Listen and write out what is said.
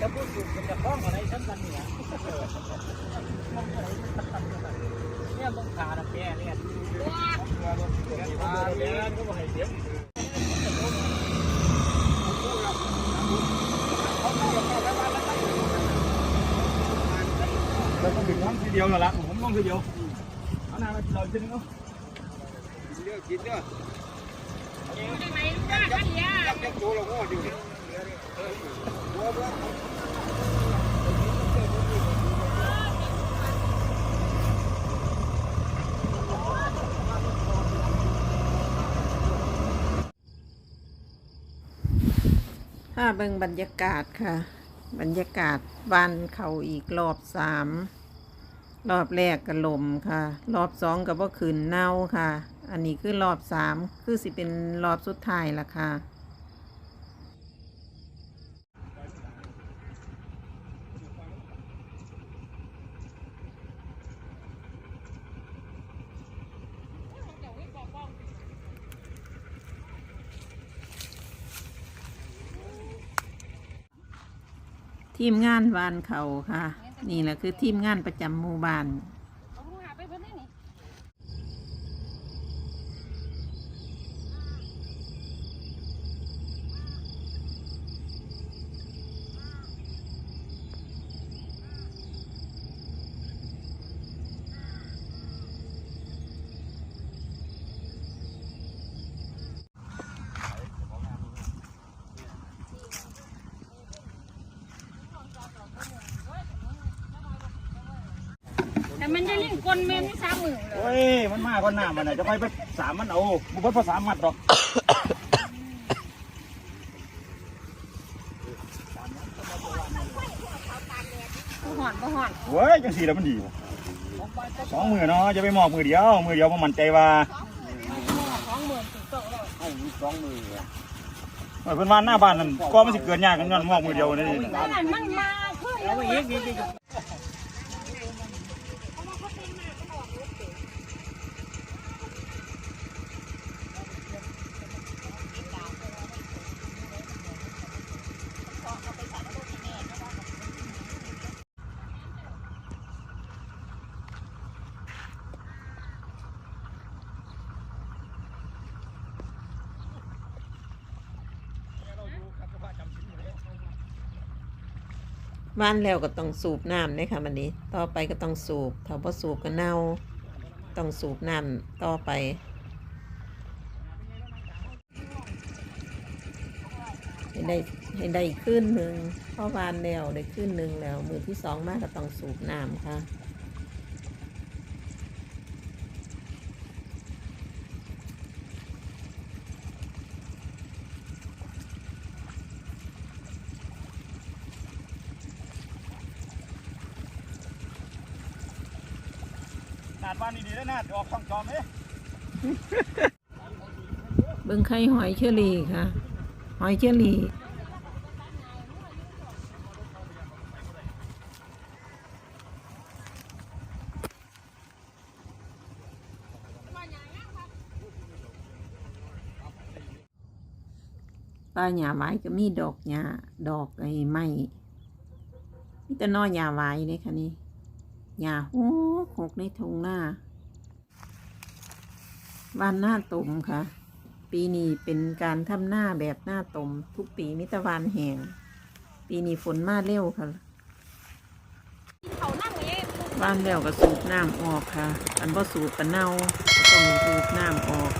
จะพูดถูกมันจะคล้องอะไรทั้งกันเนี่ยมองอะไรมันตันกันเนี่ยมึงขาดแกเนี่ยเดี๋ยวก็บอกให้เสียงเราต้องถึงทั้งทีเดียวแล้วล่ะผมต้องทีเดียวเอาหน้ามาเราทีนึงเนาะเลือกกินเด้อจังไหนจ้ากันเนี่ยจับจับโตเราก็อยู่บัวบัว ถ้าเบิ่งบรรยากาศค่ะ บรรยากาศบ้านเขาอีกรอบสามรอบแรกก็ลมค่ะ รอบสองก็บ่ขืนเน่าค่ะ อันนี้คือรอบสามคือสิเป็นรอบสุดท้ายละค่ะ ทีมงานวานเขาค่ะ นี่แหละคือทีมงานประจำหมู่บ้าน เอาหูหาไปเพิ่นได้นี่ แต่มันจะเล่นกลเมนที่สามหมื่นเลยโอ้ย มันมากกว่าหน้ามันน่ะจะไปไปสามมันเอาบุพเพสามมัดหรอกบ่หอนบ่หอนเว้ยจังสี่แล้วมันดีบ่สองมือเนาะจะไปมอบมือเดียว มือเดียวมันมั่นใจว่าสองหมื่นถึงต้องแล้วให้สองมือเออเพิ่นว่าหน้าบ้านนั่นก็มันสิเกิดยากกันย้อนมอบมือเดียวนี่ นั่นมันมาเพื่อเอา บ้านแล้วก็ต้องสูบน้ำเลยค่ะมันนี้ ต่อไปก็ต้องสูบถ้าพอสูบก็เน่าต้องสูบน้ำต่อไปให้ได้ให้ได้ขึ้นหนึ่งพอวานแล้วได้ขึ้นหนึ่งแล้ว มือที่สองมากก็ต้องสูบน้ำค่ะ น้าบ้านดีๆได้หน้าออกช่องจอมเด้เบิ้งไข่หอยเชอรี่ค่ะ หอยเชอรี่ปลาหยาหวายก็มีดอกหยาดอกไอ้ไม้มีแต่นอหยาหวายเลยค่ะนี่ ยาหกหกในทงหน้าบ้านหน้าตุ่มค่ะ ปีนี้เป็นการทำหน้าแบบหน้าตม ทุกปีมิตรวานแหงปีนี้ฝนมาเร็วค่ะเขานั่งเองบ้านแล้วก็สูบน้ำออกค่ะ อันบ่สูบก็เน่าก็ต้องสูบน้ำออก